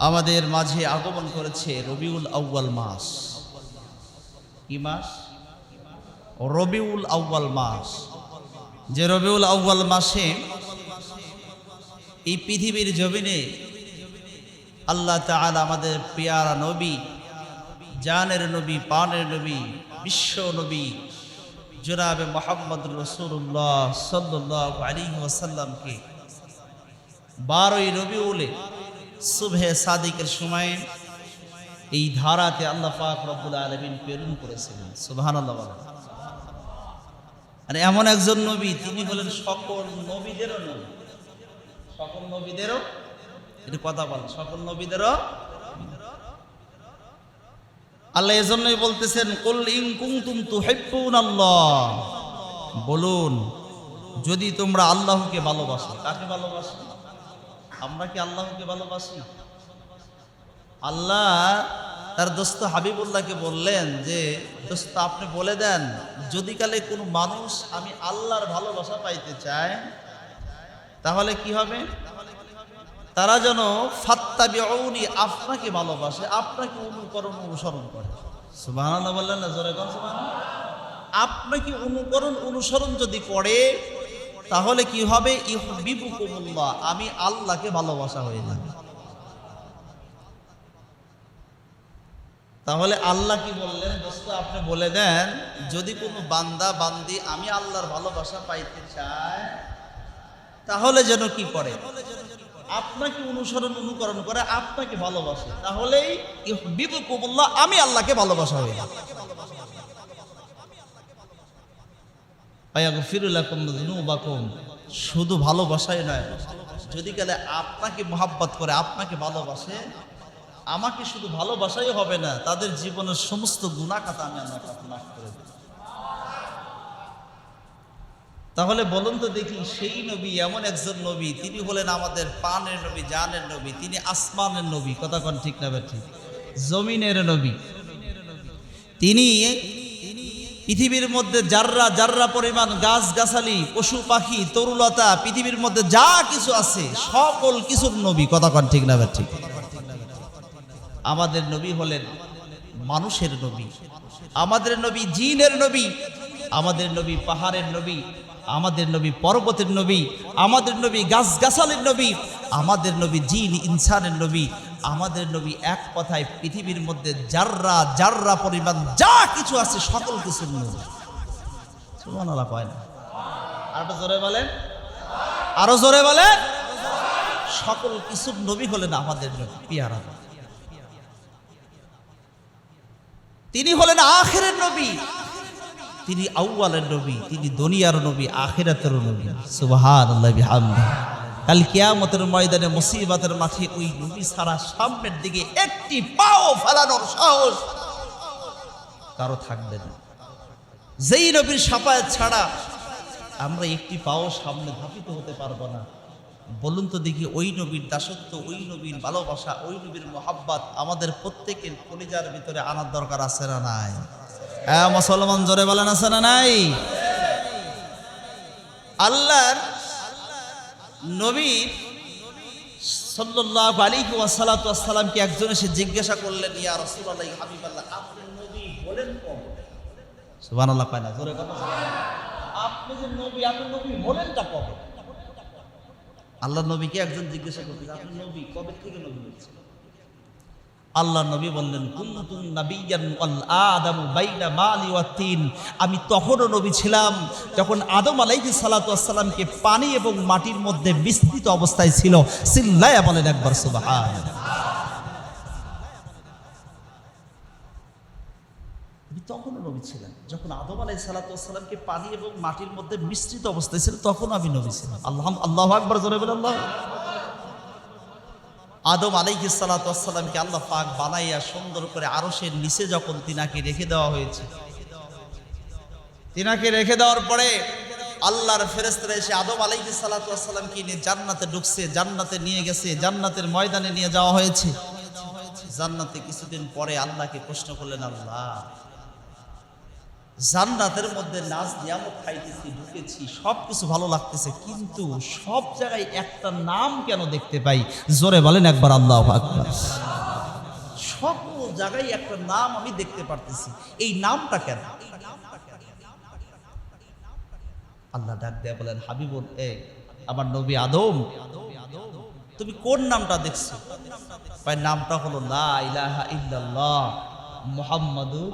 আমাদের মাঝে আগমন করেছে রবিউল আউ্বাল মাস। কি মাস? রবিউল আউ্বাল মাস। যে রবিউল আউ্বাল মাসে এই পৃথিবীর জমিনে আল্লাহ তাআলা আমাদের পেয়ারা নবী, জানের নবী, পানের নবী, বিশ্ব নবী, জনাবে মোহাম্মদ রসুল্লাহ সাল্লাহ আলী ওয়াসাল্লামকে বারোই রবিউলে শুভে সাদিকের সময় এই ধারাতে আল্লাহ পাক রব্বুল আলমিন প্রেরণ করেছিলেন সুবাহান আর এমন একজন নবী, তিনি হলেন সকল নবীদেরও নবী। সকল নবীদেরও, একটু কথা বল সকল নবীদেরও আল্লাহ এজন্যই বলতেছেন, কুল ইন কুনতুম তুহিব্বুন আল্লাহ বলুন, যদি তোমরা আল্লাহকে ভালোবাসো, কাকে ভালোবাসো? আমরা কি আল্লাহকে ভালোবাসি? আল্লাহ তার দোস্ত হাবিবুল্লাহকে বললেন যে, দোস্ত, আপনি বলে দেন, যদি কালে কোনো মানুষ আমি আল্লাহর ভালোবাসা পাইতে চায়, তাহলে কি হবে? তারা যেন ফাত্তাবিউনি, আপনাকে ভালোবাসে, আপনাকে অনুকরণ অনুসরণ করে। সুবহানাল্লাহ বললেন না, জোরে আপনাকে অনুকরণ অনুসরণ যদি করে তাহলে কি হবে? আমি আল্লাহকে ভালোবাসা হয়ে যাবে। তাহলে আল্লাহ কি বললেন? দোস্ত, আপনি বলে দেন, যদি কোনো বান্দা, বান্দি আমি আল্লাহর ভালোবাসা পাইতে চায়, তাহলে যেন কি করে? আপনাকে অনুসরণ, অনুকরণ করে আপনাকে ভালোবাসে। তাহলেই বিপুল বিবুকুমুল্লাহ আমি আল্লাহকে ভালোবাসা হয়ে যাবে। শুধু ভালোবাসাই নয়, যদি গেলে আপনাকে মোহাব্বত করে, আপনাকে ভালোবাসে, আমাকে শুধু ভালোবাসাই হবে না, তাদের জীবনের সমস্ত গুণাখাতা আমি আল্লাহ মাফ করে তাহলে বলুন তো দেখি, সেই নবী এমন একজন নবী, তিনি হলেন আমাদের পানের নবী জানের নবী, তিনি আসমানের নবী, কথা কন ঠিক না ঠিক? জমিনের নবী। তিনি পৃথিবীর মধ্যে যাররা যাররা পরিমাণ গাছ গাছালি পশু, পাখি, তরুলতা, পৃথিবীর মধ্যে যা কিছু আছে, সকল কিছুর নবী, কথা কন ঠিক না ঠিক? আমাদের নবী হলেন মানুষের নবী, আমাদের নবী জিনের নবী, আমাদের নবী পাহাড়ের নবী, আমাদের নবী পর্বতের নবী, আমাদের নবী গাছগাছালির নবী, আমাদের নবী জিন ইনসানের নবী আমাদের নবী এক কথায় পৃথিবীর মধ্যে যাররা যাররা পরিমাণ যা কিছু আছে, সকল কিছু আরও জোরে বলেন। সকল কিছুর নবী হলেন আমাদের নবী, পিয়ারা তিনি হলেন আখেরের নবী। তিনি আউয়ালের নবী, তিনি দুনিয়ার নবী আখেরাতের নবী। সুবহানাল্লাহ বিহামদি কাল কিয়ামতের ময়দানে মুসিবতের মাঠে ওই নবী ছাড়া সামনের দিকে একটি পাও ফেলানোর সাহস কারও থাকবে না। যেই নবীর সাফায়াত ছাড়া আমরা একটি পাও সামনে ধাপিত হতে পারব না। বলুন তো দেখি, ওই নবীর দাসত্ব, ওই নবীর ভালোবাসা, ওই নবীর মোহাব্বত আমাদের প্রত্যেকের কলিজার ভিতরে আনার দরকার আছে না নাই? হ্যাঁ মুসলমান জোরে বলেন, আছে না নাই? আল্লাহর নবী সাল্লাল্লাহু আলাইহি ওয়াসাল্লাতু ওয়াসসালামকে একজন এসে জিজ্ঞাসা করলেন, ইয়া রাসূলুল্লাহ হাবিবাল্লাহ, আপনি নবী বলেন কবে সুবহানাল্লাহ কয় না, জোরে কথা আপনি যে নবী, আপনি নবী বলেনটা কবে? আল্লাহ নবীকে একজন জিজ্ঞাসা করতে আপনি নবী কবে থেকে নবী হচ্ছেন আল্লাহ নবী বললেন, কুনতুন নাবিয়ান ওয়াল আদামু বাইনা মালি ওয়া তিন। আমি তখনও নবী ছিলাম যখন আদম আলাইহিস সালাতু পানি এবং মাটির মধ্যে বিস্তৃত অবস্থায় ছিল। সিল্লায়া বলেন একবার সুবহান আমি তখনও নবী ছিলাম যখন আদম আলাই সালাতামকে পানি এবং মাটির মধ্যে মিশ্রিত অবস্থায় ছিল তখন আমি নবী ছিলাম। আল্লাহ আল্লাহ আকবর, জোরে বলে আল্লাহ আদম আলাইহি সালাতামকে আল্লাহ পাক বানাইয়া সুন্দর করে আরশের নিচে যখন তিনাকে রেখে দেওয়া হয়েছে, তিনাকে রেখে দেওয়ার পরে আল্লাহর ফেরেস্তারা এসে আদম আলাইহি সালাতামকে নিয়ে জান্নাতে ঢুকছে, জান্নাতে নিয়ে গেছে, জান্নাতের ময়দানে নিয়ে যাওয়া হয়েছে। জান্নাতে কিছুদিন পরে আল্লাহকে প্রশ্ন করলেন, আল্লাহ জান্নাতের মধ্যে নাচ নিয়ামত খাইতেছি, ঢুকেছি সব কিছু ভালো লাগতেছে, কিন্তু সব জায়গায় একটা নাম কেন দেখতে পাই? জোরে বলেন একবার আল্লাহ সকল জায়গায় একটা নাম আমি দেখতে পারতেছি, এই নামটা কেন? আল্লাহ ডাক দেয়া বলেন, হাবিবুল, এ, আমার নবী আদম, তুমি কোন নামটা দেখছ? নামটা হলো লা ইলাহা ইল্লাল্লাহ, মুহাম্মাদুর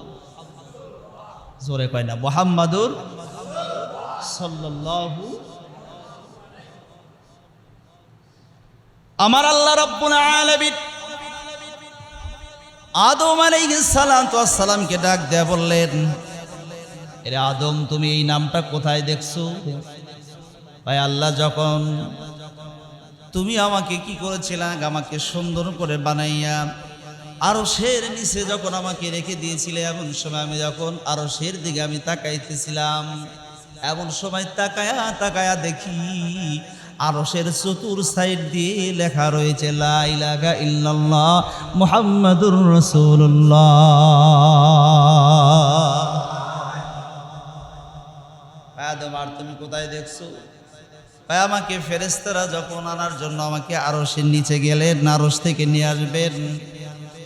জোরে কয় না, মুহাম্মাদুর সাল্লাল্লাহু আমার আল্লাহ রাব্বুল আলামিন আদম আলাইহিস সালামকে ডাক দেয়া বললেন, এরে আদম, তুমি এই নামটা কোথায় দেখছ? ভাই, আল্লাহ যখন তুমি আমাকে কি করেছিলা, আমাকে সুন্দর করে বানাইয়া আরও শের নিচে যখন আমাকে রেখে দিয়েছিলে, এমন সময় আমি যখন আরও শের দিকে আমি তাকাইতেছিলাম, এমন সময় তাকায়া তাকায়া দেখি আরশের চতুর সাইড দিয়ে লেখা রয়েছে, লা ইলাহা ইল্লাল্লাহ মুহাম্মাদুর রাসূলুল্লাহ। আদম আর তুমি কোথায় দেখছ? ভাই আমাকে ফেরেস্তারা যখন আনার জন্য আমাকে আরসের নিচে গেলেন আরস থেকে নিয়ে আসবেন।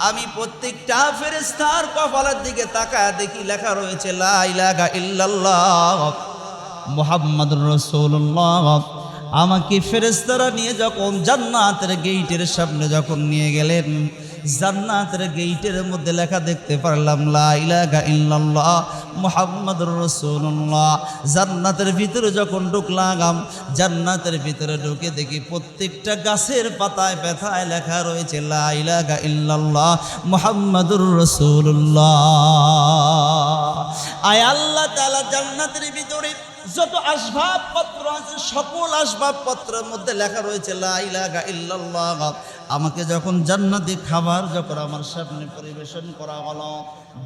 আমি প্রত্যেকটা ফেরেস্তার কপালের দিকে তাকা দেখি লেখা রয়েছে মুহাম্মাদুর রাসূলুল্লাহ। আমাকে ফেরেস্তারা নিয়ে যখন জান্নাতের গেইটের সামনে যখন নিয়ে গেলেন জান্নাতের গেইটের মধ্যে লেখা দেখতে পারলাম, লা ইলাহা ইল্লাল্লাহ মুহাম্মাদুর রাসূলুল্লাহ। জান্নাতের ভিতরে যখন ঢুকলাম, জান্নাতের ভিতরে ঢুকে দেখি প্রত্যেকটা গাছের পাতায় ব্যথায় লেখা রয়েছে, লা ইলাহা ইল্লাল্লাহ মুহাম্মাদুর রাসূলুল্লাহ। আয় আল্লাহ তাআলা জান্নাতের ভিতরে যত আসবাবপত্র আছে, সকল আসবাবপত্রের মধ্যে লেখা রয়েছে ইল্লাল্লাহ। আমাকে যখন জান্নাতি খাবার যখন আমার সামনে পরিবেশন করা হলো,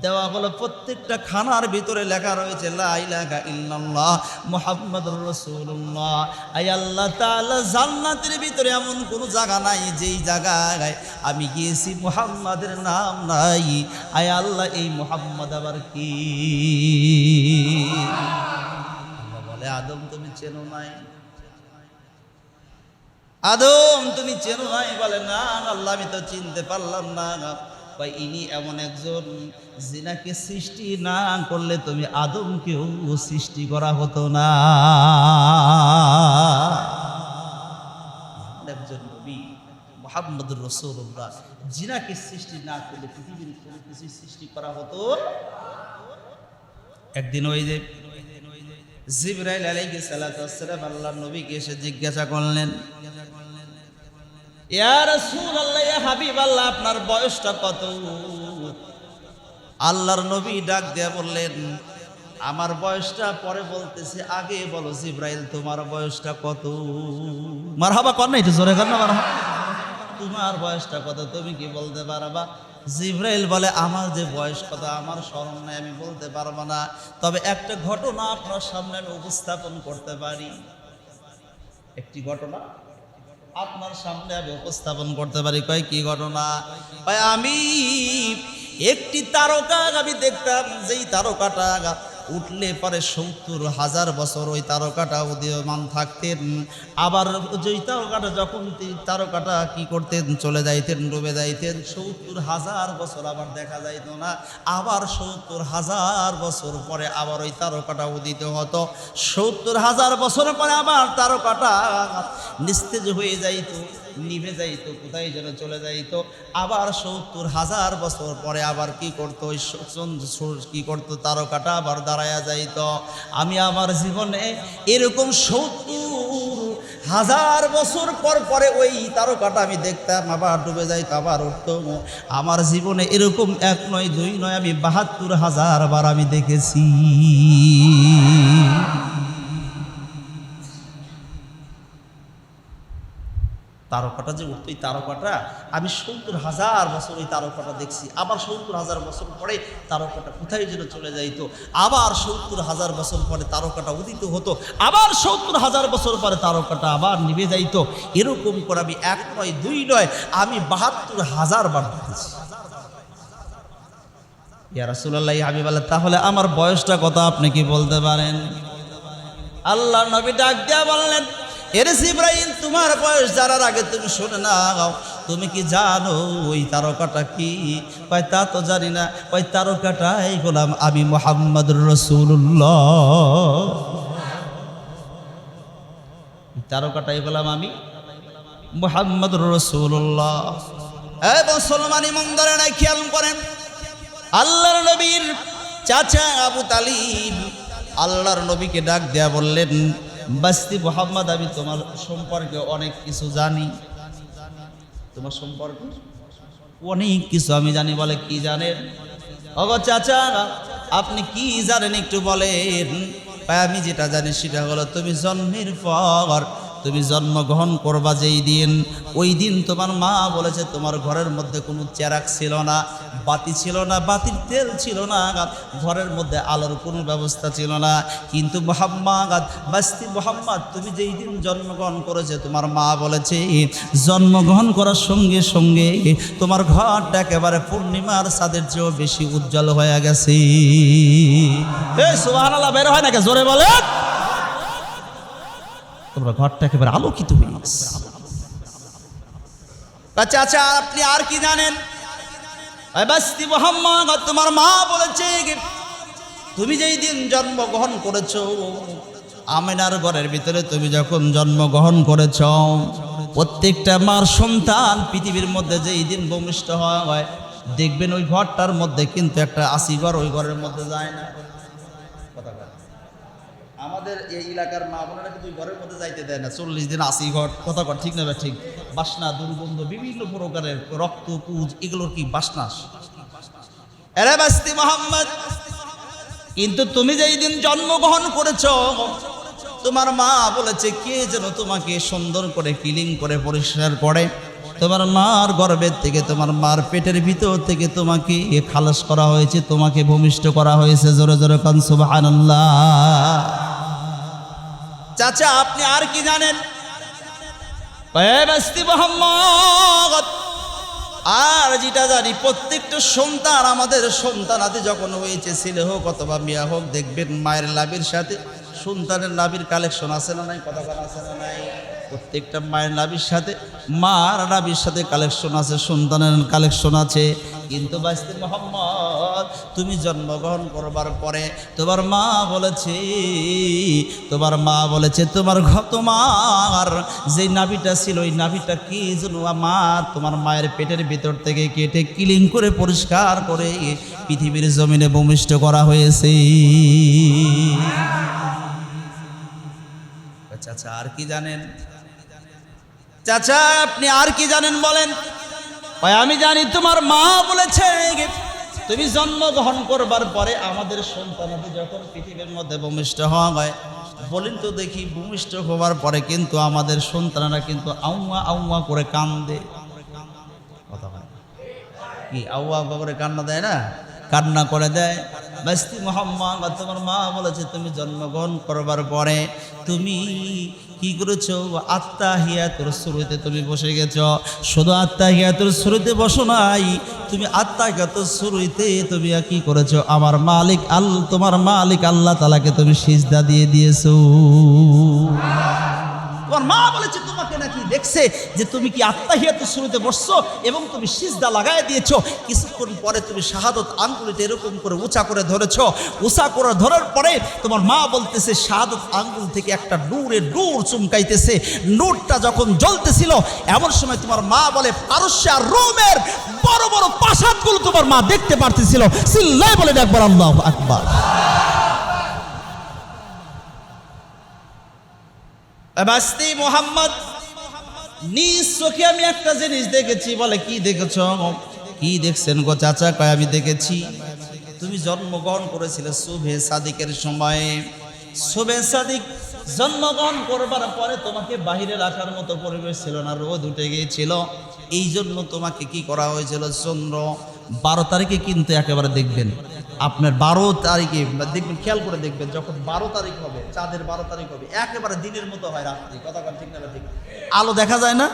দেওয়া হলো, প্রত্যেকটা খানার ভিতরে লেখা রয়েছে, লা ইলাহা ইল্লাল্লাহ মুহাম্মাদুর রাসূলুল্লাহ। আয় আল্লাহ জান্নাতের ভিতরে এমন কোনো জায়গা নাই, যেই জায়গায় আমি গিয়েছি, মুহাম্মাদের নাম নাই। আয় আল্লাহ, এই মুহাম্মদ আবার কি? বলে আদম তুমি চেনো নাই? আদম তুমি চেনো নাই? বলে, না আল্লাহ, আমি তো চিনতে পারলাম না। বা ইনি এমন একজন জিনাকে সৃষ্টি না করলে তুমি আদমকেও সৃষ্টি করা হতো না। একজন নবী জিনাকে সৃষ্টি না করলে পৃথিবীর কোনো কিছু সৃষ্টি করা হতো একদিন ওই যে জিবরাইল আলাইহি সালাতু ওয়াসসালাম আল্লাহর নবীকে এসে জিজ্ঞাসা করলেন ইয়া রাসূলুল্লাহ ইয়া হাবিবাল্লাহ আপনার বয়সটা কত? আল্লাহর নবী ডাক দিয়া বললেন আমার বয়সটা পরে বলতেছে আগে বলো জিব্রাইল তোমার বয়সটা কত? মারহাবা কর না একটু জোরে কর না মারহাবা। তোমার বয়সটা কত তুমি কি বলতে পারবা? জিব্রাইল বলে, আমার যে বয়স কথা, আমার স্মরণ নেই, আমি বলতে পারব না। তবে একটা ঘটনা আপনার সামনে আমি উপস্থাপন করতে পারি। একটি ঘটনা আপনার সামনে আমি উপস্থাপন করতে পারি। কয়, কি ঘটনা? আমি একটি তারকা, আমি দেখতাম যেই তারকাটা উঠলে পরে সত্তর হাজার বছর ওই তারকাটা উদীয়মান থাকতেন। আবার যেই তারকাটা যখন তারকাটা কি করতেন, চলে যাইতেন, ডুবে যাইতেন, সত্তর হাজার বছর আবার দেখা যাইতো না। আবার সত্তর হাজার বছর পরে আবার ওই তারকাটা উদিত হতো। সত্তর হাজার বছর পরে আবার তারকাটা নিস্তেজ হয়ে যাইত, নিভে যাইতো, কোথায় যেন চলে যাইতো। আবার সত্তর হাজার বছর পরে আবার কি করতো, ওই কি করতো, তারকাটা আবার দাঁড়ায়া যাইত। আমি আমার জীবনে এরকম সত্তর হাজার বছর পর পরে ওই তারকাটা আমি দেখতাম, আবার ডুবে যাইতো, আবার উঠতো। আমার জীবনে এরকম এক নয়, দুই নয়, আমি বাহাত্তর হাজার বার আমি দেখেছি। তারকাটা যে উঠতো এই তারকাটা, আমি সত্তর হাজার বছর ওই তারকাটা দেখছি। আবার সত্তর হাজার বছর পরে তারকাটা কোথায় যেন চলে যাইতো। আবার সত্তর হাজার বছর পরে তারকাটা উদিত হতো। আবার সত্তর হাজার বছর পরে তারকাটা আবার নিভে যাইতো। এরকম করে আমি এক নয়, দুই নয়, আমি বাহাত্তর হাজার বার দেখেছি। হাবিব আল্লাহ, তাহলে আমার বয়সটা কথা আপনি কি বলতে পারেন? আল্লাহ নবী ডাক দিয়া বললেন এরে ইব্রাহিম তোমার বয়স জানার আগে তুমি শুনে নাও, তুমি কি জানো ওই তারকাটা কি? কয়, তা তো জানি না। ওই তারকাটাই গোলাম আমি মোহাম্মদ রসুল্লাহ তারকাটাই গোলাম আমি মোহাম্মদ রসুল্লাহ এ মুসলমানি মন্দরে নাই, খেয়াল করেন। আল্লাহর নবীর চাচা আবু তালিব, আল্লাহর নবীকে ডাক দেয়া বললেন বাস্তি মোহাম্মদ আমি তোমার সম্পর্কে অনেক কিছু জানি। তোমার সম্পর্কে? অনেক কিছু আমি জানি, বলে কি জানেন অগ চাচা আপনি কি জানেন একটু বলেন? আমি যেটা জানি সেটা হলো, তুমি জন্মের পর তুমি জন্মগ্রহণ করবা যেই দিন, ওই দিন তোমার মা বলেছে, তোমার ঘরের মধ্যে কোনো চেরাক ছিল না, বাতি ছিল না, বাতির তেল ছিল না, আঘাত। ঘরের মধ্যে আলোর কোনো ব্যবস্থা ছিল না। কিন্তু মোহাম্মদ, বাস্তি মোহাম্মদ, তুমি যেই দিন জন্মগ্রহণ করেছে, তোমার মা বলেছে, জন্মগ্রহণ করার সঙ্গে সঙ্গে তোমার ঘরটা একেবারে পূর্ণিমার চাঁদের চেয়েও বেশি উজ্জ্বল হয়ে গেছে। এই সুবহানাল্লাহ, বের হয় নাকি জোরে বলে তোমরা ঘরটা একেবারে আলোকিত হয়ে গেছে আচ্ছা আচ্ছা আপনি আর কি জানেন বাস্তি মোহাম্মদ তোমার মা বলেছে তুমি যেই দিন জন্মগ্রহণ করেছ, আমেনার ঘরের ভিতরে তুমি যখন জন্মগ্রহণ করেছ, প্রত্যেকটা মার সন্তান পৃথিবীর মধ্যে যেই দিন ভূমিষ্ঠ হয়, দেখবেন ওই ঘরটার মধ্যে কিন্তু একটা আসি ঘর ওই ঘরের মধ্যে যায় না। আমাদের এই এলাকার মা বোনেরা কিন্তু ঘরের মধ্যে যাইতে দেয় না। চল্লিশ দিন আসি ঘর, কথা কর ঠিক না ঠিক? বাসনা, দুর্গন্ধ, বিভিন্ন প্রকারের রক্ত, পুজ, এগুলোর কি বাসনা? এরে বাস্তি মোহাম্মদ, কিন্তু তুমি যেই দিন জন্মগ্রহণ করেছ, তোমার মা বলেছে, কে যেন তোমাকে সুন্দর করে ক্লিন করে পরিষ্কার করে? তোমার মার গর্বের থেকে, তোমার মার পেটের ভিতর থেকে তোমাকে খালাস করা হয়েছে, তোমাকে ভূমিষ্ঠ করা হয়েছে, জোরে জোরে কান, সুবহানাল্লাহ। চাচা, আপনি আর কি জানেন? আর যেটা জানি, প্রত্যেকটা সন্তান আমাদের সন্তান আদি যখন হয়েছে, ছেলে হোক অথবা মেয়া হোক, দেখবেন মায়ের লাভের সাথে সন্তানের লাভের কালেকশন আছে না নাই, কথা আছে না নাই? প্রত্যেকটা মায়ের নাবির সাথে, মার নাবির সাথে কালেকশন আছে, সন্তানের কালেকশন আছে। কিন্তু বাস্তি মোহাম্মদ, তুমি জন্মগ্রহণ করবার পরে তোমার মা বলেছে, তোমার মা বলেছে, তোমার ঘ তোমার। যে নাভিটা ছিল, ওই নাভিটা কি যেন আমার, তোমার মায়ের পেটের ভিতর থেকে কেটে কিলিং করে, পরিষ্কার করে পৃথিবীর জমিনে ভূমিষ্ঠ করা হয়েছে। চাচা আর কি জানেন? চাচা, আপনি আর কি জানেন বলেন? ভাই, আমি জানি তোমার মা বলেছে, তুমি জন্মগ্রহণ করবার পরে আমাদের সন্তানদের যখন পৃথিবীর মধ্যে ভূমিষ্ঠ হওয়া হয়, বলেন তো দেখি, ভূমিষ্ঠ হওয়ার পরে কিন্তু আমাদের সন্তানরা কিন্তু আউয়া আউয়া করে কান্দে। কথা হয় কি, আউয়া করে কান্না দেয় না? কান্না করে দেয়। বাস্তি মোহাম্মদ, তোমার মা বলেছে, তুমি জন্মগ্রহণ করবার পরে তুমি কি করেছ? আত্মা হিয়াতুর শুরুতে তুমি বসে গেছ। শুধু আত্মা হিয়াতুর শুরুতে বসো নাই, তুমি আত্মা হিয়াতুর শুরুতে তুমি কি করেছ? আমার মালিক আল, তোমার মালিক আল্লাহ তালাকে তুমি সিজদা দিয়ে দিয়েছ। তোমার মা বলেছে, তোমাকে নাকি দেখছে যে তুমি কি আত্মাহিয়াতের শুরুতে বসছো এবং তুমি সিজদা লাগাই দিয়েছ। কিছুক্ষণ পরে তুমি শাহাদত আঙ্গুলিটা এরকম করে উঁচা করে ধরেছো। উঁচা করে ধরার পরে তোমার মা বলতেছে, শাহাদত আঙ্গুল থেকে একটা নূরে নূর চুমকাইতেছে। নূরটা যখন জ্বলতেছিল, এমন সময় তোমার মা বলে, পারস্য আর রোমের বড় বড় প্রাসাদগুলো তোমার মা দেখতে পারতেছিল। সিল্লাই বলে একবার, আল্লাহ আকবার। বাস্তি মোহাম্মদ, নিজ চোখে আমি একটা জিনিস দেখেছি, বলে কি দেখেছ? কি দেখছেন গো চাচা? কয়, আমি দেখেছি। তুমি জন্মগ্রহণ করেছিলে শুভে সাদিকের সময়ে। শুভে সাদিক জন্মগ্রহণ করবার পরে তোমাকে বাহিরে রাখার মতো পরিবেশ ছিল না, রোদ উঠে গিয়েছিল। এই জন্য তোমাকে কি করা হয়েছিল? চন্দ্র, বারো তারিখে কিন্তু একেবারে দেখবেন। আপনার বারো তারিখে দেখবেন, খেয়াল করে দেখবেন, যখন বারো তারিখ হবে, চাঁদের বারো তারিখ হবে, একেবারে দিনের মতো হয় রাত্রি কথা ঠিক না ঠিক আলো দেখা যায় না?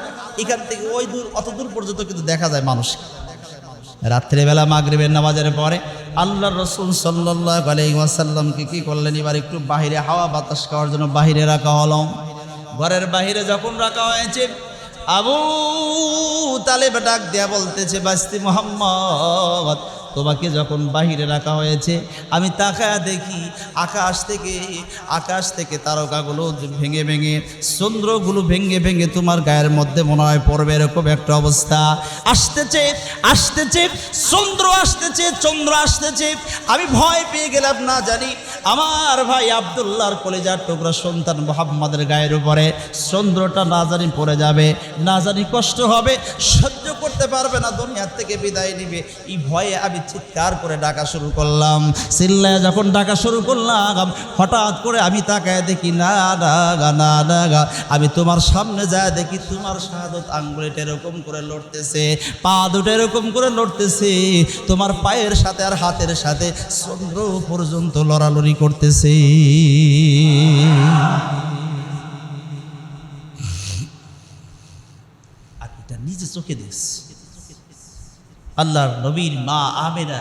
এখান থেকে ওই দূর, অত দূর পর্যন্ত কিন্তু দেখা যায় মানুষ। রাত্রেবেলা মাগরিবের নামাজের পরে আল্লাহ রসুল সাল্লাহ আলাইসাল্লামকে কি করলেন? এবার একটু বাহিরে হাওয়া বাতাস খাওয়ার জন্য বাহিরে রাখা হলো। ঘরের বাহিরে যখন রাখা হয়েছে, আবু তালেব ডাক দেয়া বলতেছে, বাস্তি মোহাম্মদ তোমাকে যখন বাহিরে রাখা হয়েছে, আমি তাকায়া দেখি আকাশ থেকে আকাশ থেকে তারকাগুলো ভেঙে ভেঙে, চন্দ্রগুলো ভেঙে ভেঙে তোমার গায়ের মধ্যে মনে হয় পড়বে এরকম একটা অবস্থা। আসতেছে আসতেছে চন্দ্র আসতেছে চন্দ্র আসতেছে আমি ভয় পেয়ে গেলাম না জানি। আমার ভাই আবদুল্লাহর কলেজার টুকরা সন্তান মোহাম্মদের গায়ের উপরে, চন্দ্রটা না জানি পড়ে যাবে, না জানি কষ্ট হবে সহ্য করতে পারবে না, দুনিয়ার থেকে বিদায় নিবে। এই ভয়ে আমি চিৎকার করে ডাকা শুরু করলাম। চিল্লায় যখন ডাকা শুরু করলাম, হঠাৎ করে আমি তাকায় দেখি, না ডাগা না ডাগা আমি তোমার সামনে যায় দেখি, তোমার শাহাদত আঙ্গুলিটা এরকম করে লড়তেছে, পা দুটো এরকম করে লড়তেছে। তোমার পায়ের সাথে আর হাতের সাথে চন্দ্র পর্যন্ত লড়ালড়ি করতেছে। আর এটা নিজে চোখে দেখছি। আল্লাহর নবীর মা আমেনা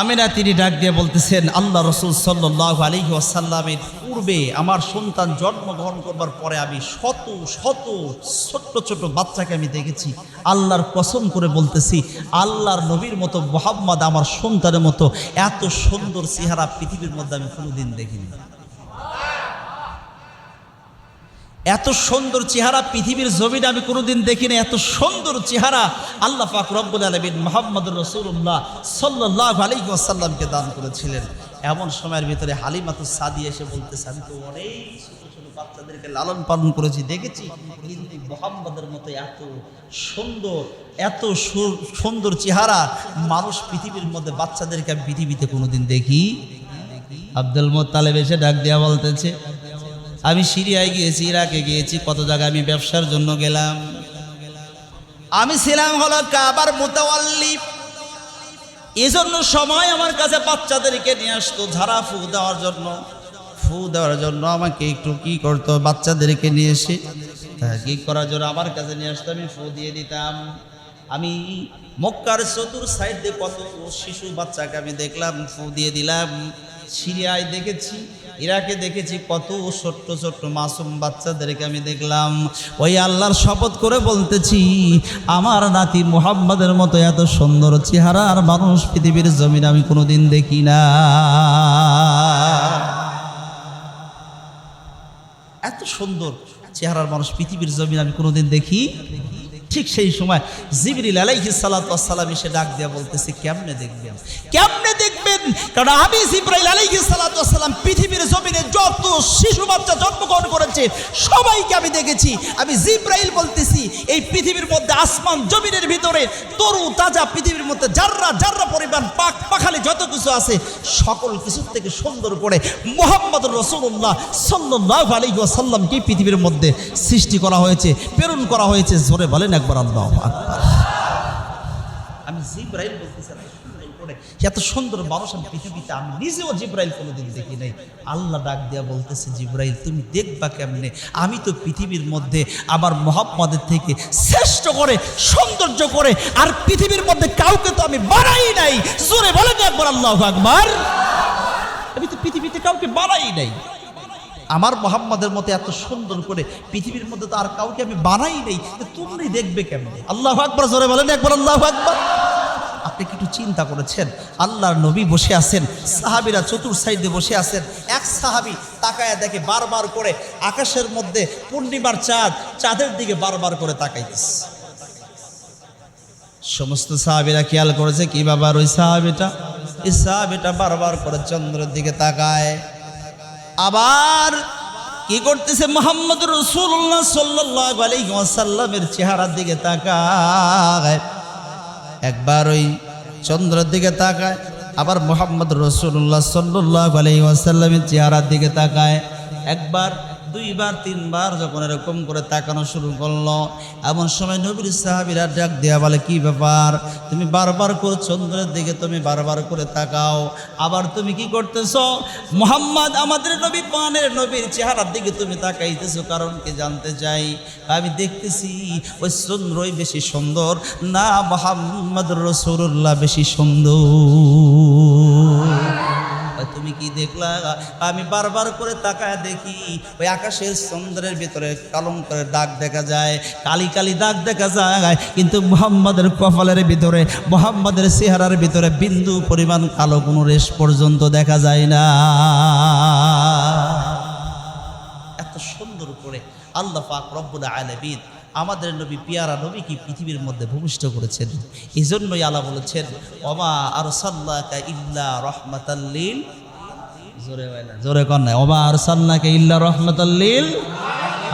আমেনা তিনি ডাক দিয়ে বলতেছেন, আল্লাহ রসুল সাল্লাহ আলী আসাল্লামের পূর্বে আমার সন্তান জন্মগ্রহণ করবার পরে আমি শত শত, ছোট্ট ছোট বাচ্চাকে আমি দেখেছি। আল্লাহর কসম করে বলতেছি, আল্লাহর নবীর মতো মোহাম্মদ আমার সন্তানের মতো এত সুন্দর চেহারা পৃথিবীর মধ্যে আমি কোনোদিন দেখিনি। এত সুন্দর চেহারা পৃথিবীর জমিনে আমি কোনোদিন দেখিনি, এত সুন্দর চেহারা আল্লাহ পাক রব্বুল আলমিন মোহাম্মদ রসুল্লাহ সাল্লাহ আলী আসাল্লামকে দান করেছিলেন। এমন সময়ের ভিতরে হালিমাতুর সাদি এসে বলতেছে, আমি তো অনেক ছোট ছোট বাচ্চাদেরকে লালন পালন করেছি, দেখেছি, কিন্তু মোহাম্মদের মতো এত সুন্দর এত সুন্দর চেহারা মানুষ পৃথিবীর মধ্যে বাচ্চাদেরকে আমি পৃথিবীতে কোনোদিন দেখি আব্দুল মোত্তালেব এসে ডাক দেওয়া বলতেছে আমি সিরিয়ায় গিয়েছি, ইরাকে গিয়েছি, কত জায়গায় আমি ব্যবসার জন্য গেলাম। আমি ছিলাম হলো কাবার মোতাওয়াল্লি এজন্য সময় আমার কাছে বাচ্চাদেরকে নিয়ে আসতো, ঝাড়া ফু দেওয়ার জন্য। ফু দেওয়ার জন্য আমাকে একটু কি করতো, বাচ্চাদেরকে নিয়ে এসে কি করার জন্য আমার কাছে নিয়ে আসতো, আমি ফু দিয়ে দিতাম। আমি মক্কার চতুর সাইড দিয়ে কত শিশু বাচ্চাকে আমি দেখলাম, ফু দিয়ে দিলাম। সিরিয়ায় দেখেছি, ইরাকে দেখেছি, কত ছোট্ট ছোট্ট মাসুম বাচ্চাদেরকে আমি দেখলাম। ওই আল্লাহর শপথ করে বলতেছি, আমার নাতি মোহাম্মদের মতো এত সুন্দর চেহারা আর মানুষ পৃথিবীর জমিন আমি কোনোদিন দেখি না। এত সুন্দর চেহারার মানুষ পৃথিবীর জমিন আমি কোনোদিন দেখি ঠিক সেই সময় জিবরিল আলাইহি সালাম এসে ডাক দিয়া বলতেছে, কেমনে দেখবেন? কেমনে দেখবেন? কারণ আমি জিব্রাইল আলাইহি সালাম পৃথিবীর জমিনে যত শিশু বাচ্চা জন্মগ্রহণ করেছে, সবাইকে আমি দেখেছি। আমি জিব্রাইল বলতেছি, এই পৃথিবীর মধ্যে আসমান জমিনের ভিতরে তরু তাজা পৃথিবীর মধ্যে যার্রা যার্রা পরিমাণ পাক পাখালি যত কিছু আছে, সকল কিছু থেকে সুন্দর করে মোহাম্মদ রসুল্লাহ সাল্লাহ আলী সাল্লামকে পৃথিবীর মধ্যে সৃষ্টি করা হয়েছে, প্রেরণ করা হয়েছে। জোরে বলেন একবার আল্লাহ আমি জিব্রাইল বলতেছি এত সুন্দর মানুষ, আমি পৃথিবীতে, আমি নিজেও জিব্রাইল কোনোদিন দেখি নাই। আল্লাহ ডাক দেয়া বলতেছে, জিব্রাইল, তুমি দেখবা কেমনে? আমি তো পৃথিবীর মধ্যে আমার মোহাম্মদের থেকে শ্রেষ্ঠ করে, সৌন্দর্য করে, আর পৃথিবীর মধ্যে কাউকে তো আমি বাড়াই নাই। জোরে বলেন একবার আল্লাহ আকবার। আমি তো পৃথিবীতে কাউকে বাড়াই নাই। আমার মোহাম্মদের মতো এত সুন্দর করে পৃথিবীর মধ্যে তো আর কাউকে আমি বানাই নেই তুমি দেখবে কেমনে? আল্লাহ আকবর, জোরে বলেন একবার, আল্লাহ আকবর। আপনি একটু চিন্তা করেছেন? আল্লাহর নবী বসে আছেন, সাহাবিরা চতুর সাইডে বসে আছেন, এক সাহাবি তাকায়া দেখে বারবার করে আকাশের মধ্যে পূর্ণিমার চাঁদ, চাঁদের দিকে বারবার করে তাকাইতেছে। সমস্ত সাহাবিরা খেয়াল করেছে কি বাবার ওই সাহাবিটা? এই সাহাবিটা বারবার করে চন্দ্রের দিকে তাকায়। আবার কি করতেছে মোহাম্মদ রসুল্লাহ সাল্লাহ চেহারার দিকে তাকায়। একবার ওই চন্দ্রের দিকে তাকায়, আবার মোহাম্মদ রসুল্লাহ সাল্লাহ আলাইসাল্লামের চেহারার দিকে তাকায়। একবার দুইবার, তিনবার যখন এরকম করে তাকানো শুরু করল, এমন সময় নবীর সাহাবিরা ডাক দেয়া বলে, কি ব্যাপার? তুমি বারবার করে চন্দ্রের দিকে তুমি বারবার করে তাকাও। আবার তুমি কি করতেছ? মোহাম্মদ, আমাদের নবী পানের নবীর চেহারার দিকে তুমি তাকাইতেছো, কারণ কি জানতে চাই? আমি দেখতেছি ওই চন্দ্রই বেশি সুন্দর, না মোহাম্মদ রসুল্লাহ বেশি সুন্দর। তুমি কি দেখলা? আমি বারবার করে তাকায় দেখি, ওই আকাশের চন্দ্রের ভিতরে করে দাগ দেখা যায়, কালি কালি দাগ দেখা যায়। কিন্তু মোহাম্মদের কপালের ভিতরে, মোহাম্মদের চেহারার ভিতরে বিন্দু পরিমাণ কালো কোনো রেশ পর্যন্ত দেখা যায় না। এত সুন্দর করে আল্লাহ পাক রব্বুল আলমিন আমাদের নবী, পিয়ারা নবী কি পৃথিবীর মধ্যে ভূমিষ্ঠ করেছেন? এই জন্যই আল্লাহ বলেছেন অমা আর সাল্লাকা ইল্লা রহমাতাল্লিল জোরে জোরে নাই অমা আর সাল্লাকা ইল্লা রহমাতাল্লিল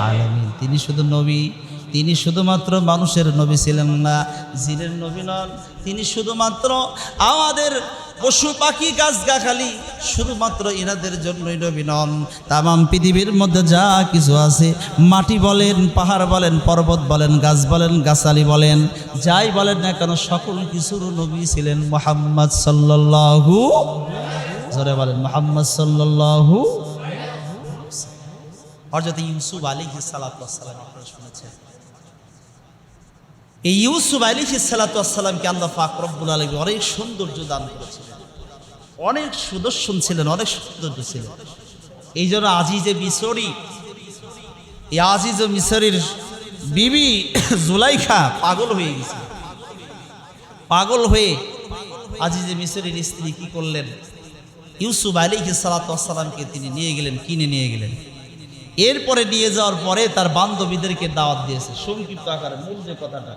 আলামিন তিনি শুধু নবী, তিনি শুধুমাত্র মানুষের নবী ছিলেন না, জিনের নবী নন, তিনি শুধুমাত্র আমাদের পশু পাখি গাছ গাছালি শুধুমাত্র ইনাদের জন্যই নবী নন, তামাম পৃথিবীর মধ্যে যা কিছু আছে, মাটি বলেন, পাহাড় বলেন, পর্বত বলেন, গাছ বলেন, গাছালি বলেন, যাই বলেন না কেন, সকল কিছুর নবী ছিলেন মোহাম্মদ সাল্লাল্লাহু জোরে বলেন, মোহাম্মদ সাল্লাল্লাহু হরজত ইউসুফ আলী শুনেছেন। এই ইউসুফ আলী সালাতামকে আল্লাহ ফাক রব্বুল আলমী অনেক সৌন্দর্য দান করেছিলেন। অনেক সুদর্শন ছিলেন, অনেক সুন্দর ছিলেন। এই জন্য আজিজে মিশরি এই আজিজ ও মিশরির বিবি জুলাইখা পাগল হয়ে গেছে। পাগল হয়ে আজিজে মিশরির স্ত্রী কি করলেন? ইউসুফ আলী সালাতামকে তিনি নিয়ে গেলেন, কিনে নিয়ে গেলেন। এরপরে নিয়ে যাওয়ার পরে তার বান্ধবীদেরকে দাওয়াত দিয়েছে। সংক্ষিপ্ত আকারে মূল যে কথাটা।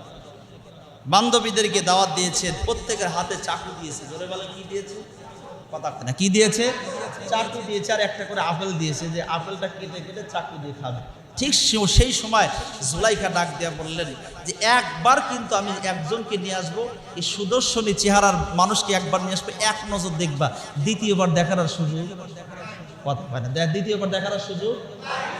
বান্ধবীদেরকে দাওয়াত দিয়েছে প্রত্যেকের হাতে চাকু দিয়েছে। জোরে বলে কি দিয়েছে? কথা না। কি দিয়েছে? চাকু দিয়েছে আর একটা করে আপেল দিয়েছে যে আপেলটা কেটে কেটে চাকু দিয়ে খাবে। ঠিক সেই সময় জুলাইখা ডাক দিয়া বললেন যে একবার কিন্তু আমি একজনকে নিয়ে আসব, এই সুদর্শনী চেহারার মানুষকে একবার নিয়ে আসব, এক নজর দেখবা। দ্বিতীয়বার দেখার আর সুযোগ কথা পায় না। দ্বিতীয়বার দেখার সুযোগ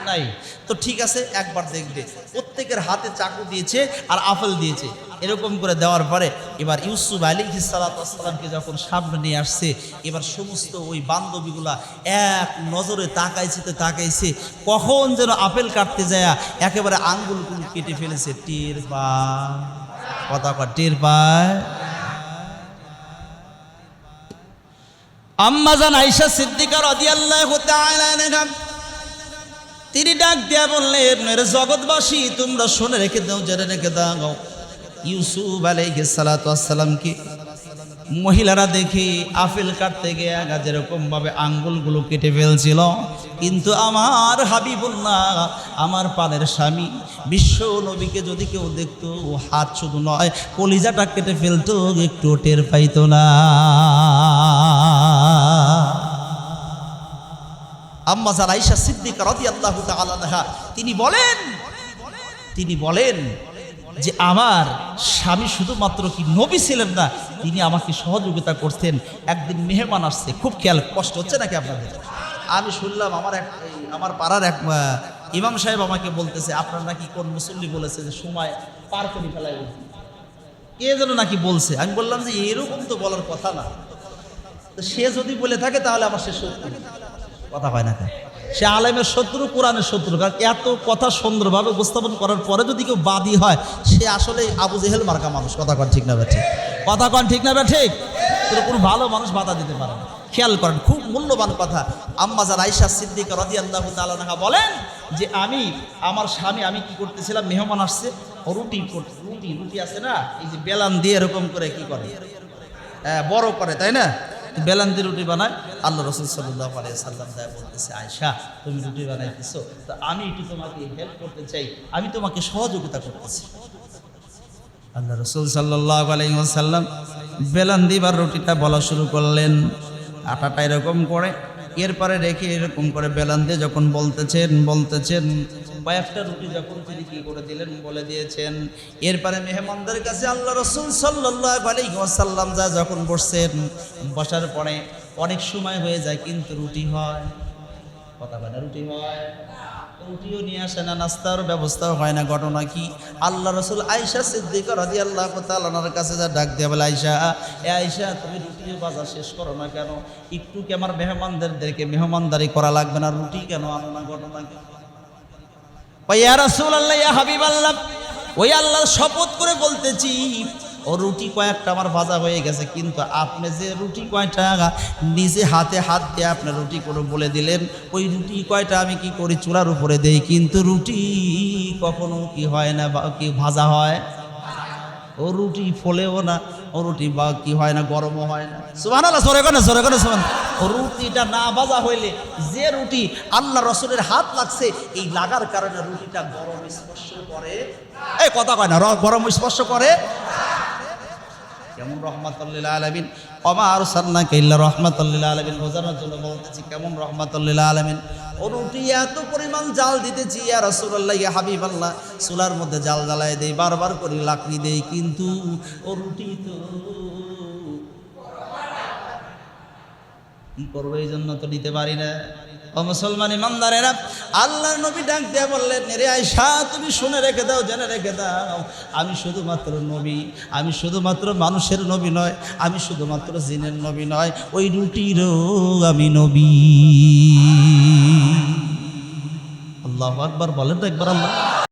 নাই। তো ঠিক আছে, একবার দেখবে। প্রত্যেকের হাতে চাকু দিয়েছে আর আপেল দিয়েছে। এরকম করে দেওয়ার পরে এবার ইউসুফ আলী সালাতামকে যখন সামনে নিয়ে আসছে, এবার সমস্ত ওই বান্ধবীগুলা এক নজরে তাকাইছে তো তাকাইছে, কখন যেন আপেল কাটতে যায় একেবারে আঙ্গুলগুলো কেটে ফেলেছে। টের পায়। কথা টের পায়? আম্মাজান আইসা সিদ্দিকার রাদিয়াল্লাহু তাআলা তিনি ডাক দিয়া বললেন এর জগৎবাসী, তোমরা শুনে রেখে দাও, জেনে রেখে দাও। ইউসুফ আলাইহিস সালাতু ওয়াসসালামকে মহিলারা দেখি আপেল কাটতে গিয়ে আগা যেরকম ভাবে আঙ্গুলগুলো কেটে ফেলছিল। কিন্তু আমার হাবিবুল্লাহ, আমার পানের স্বামী, বিশ্ব নবীকে যদি কেউ দেখতো, ও হাত শুধু নয়, কলিজাটা কেটে ফেলতো একটু টের পাইতো না। আম্মাজান আইসা সিদ্দিক তিনি বলেন তিনি বলেন যে আমার স্বামী শুধুমাত্র কি নবী ছিলেন না, তিনি আমাকে সহযোগিতা করতেন। একদিন মেহমান আসছে, খুব খেয়াল, কষ্ট হচ্ছে নাকি আপনাদের? আমি শুনলাম আমার এক আমার পাড়ার এক ইমাম সাহেব আমাকে বলতেছে, আপনার নাকি কোন মুসল্লি বলেছে যে সময় পার করে উচিত। কে যেন নাকি বলছে? আমি বললাম যে এরকম তো বলার কথা না। তো সে যদি বলে থাকে তাহলে আমার সে শত্রু কথা পায় না সে আলেমের শত্রু, কোরআনের শত্রু। কারণ এত কথা সুন্দরভাবে উপস্থাপন করার পরে যদি কেউ বাদী হয়, সে আসলে আবু জেহেল মার্কা মানুষ। কথা কন ঠিক না ঠিক? কথা কন ঠিক না ঠিক? কোনো ভালো মানুষ বাধা দিতে পারে না। খেয়াল করেন, খুব মূল্যবান কথা। আম্মাজার আইসা সিদ্দিক রাজি আল্লাহ তালাহা বলেন যে, আমি, আমার স্বামী, আমি কি করতেছিলাম? মেহমান আসছে, রুটি রুটি রুটি আছে না? এই যে বেলান দিয়ে এরকম করে কি করে? হ্যাঁ বড় করে, তাই না? বেলান্তি রুটি বানায়, আল্লাহ রসুল সাল্লাহ সাল্লাম তাই বলতেছে আয়সা তুমি রুটি বানাইতেছো, তো আমি একটু তোমাকে হেল্প করতে চাই, আমি তোমাকে সহযোগিতা করতেছি। আল্লাহ রসুল সাল্লাহ আলাইসাল্লাম বেলান দিবার রুটিটা বলা শুরু করলেন, আটাটা এরকম করে, এরপরে রেখে এরকম করে বেলান দিয়ে যখন বলতেছেন বলতেছেন কয়েকটা রুটি যখন তিনি কি করে দিলেন বলে দিয়েছেন। এরপরে মেহমানদের কাছে আল্লাহ রসুল সাল্লাহ আলাইসাল্লাম যা যখন বসছেন, বসার পরে অনেক সময় হয়ে যায় কিন্তু রুটি হয়। কথা বলে রুটি হয়। রুটিও নিয়ে আসে না, নাস্তার ব্যবস্থাও হয় না, ঘটনা কি? আল্লাহ রসুল আয়সা সিদ্দিক রাজি আল্লাহ তালার কাছে যা ডাক দিয়ে বলে আয়সা এ আয়সা তুমি রুটিও বাজার শেষ করো না কেন? একটু কি আমার মেহমানদেরকে মেহমানদারি করা লাগবে না? রুটি কেন আনো না? ঘটনা কি? আল্লাহ ইয়া হাবিব আল্লাহ ওই শপথ করে বলতেছি, ও রুটি কয়েকটা আমার ভাজা হয়ে গেছে, কিন্তু আপনি যে রুটি কয়টা, নিজে হাতে হাত দিয়ে আপনি রুটি করে বলে দিলেন, ওই রুটি কয়টা আমি কি করি চুলার উপরে দেই, কিন্তু রুটি কখনো কি হয় না কি ভাজা হয়? ও রুটি ফলেও না রুটি বা কি হয় না, গরমও হয় না। সুবাহ সরে কেন সরে কেন সুবান রুটিটা না ভাজা হইলে যে রুটি আল্লাহ রসুলের হাত লাগছে, এই লাগার কারণে রুটিটা গরম স্পর্শ করে। এই কথা কয় না গরম স্পর্শ করে? কেমন রহমাতুল্লিল আলমিন? অমা আর সান্না কেল্লা রহমাতুল্লিল আলমিন। বোঝানোর জন্য বলতেছি, কেমন রহমাতুল্লিল আলমিন? রুটি এত পরিমাণ জাল দিতেছি, ইয়া রসুল্লাহ ইয়া হাবিব আল্লাহ চুলার মধ্যে জাল জ্বালায় দেই, বারবার করে লাকড়ি দেই, কিন্তু রুটি তো কি করব? এই জন্য তো নিতে পারি না। ও মুসলমান ইমানদারেরা, আল্লাহর নবী ডাক দিয়ে বললেন, রে আয়সা তুমি শুনে রেখে দাও, জেনে রেখে দাও। আমি শুধুমাত্র নবী, আমি শুধুমাত্র মানুষের নবী নয়, আমি শুধুমাত্র জিনের নবী নয়, ওই রুটিরও আমি নবী। আল্লাহ একবার বলেন তো একবার আল্লাহ।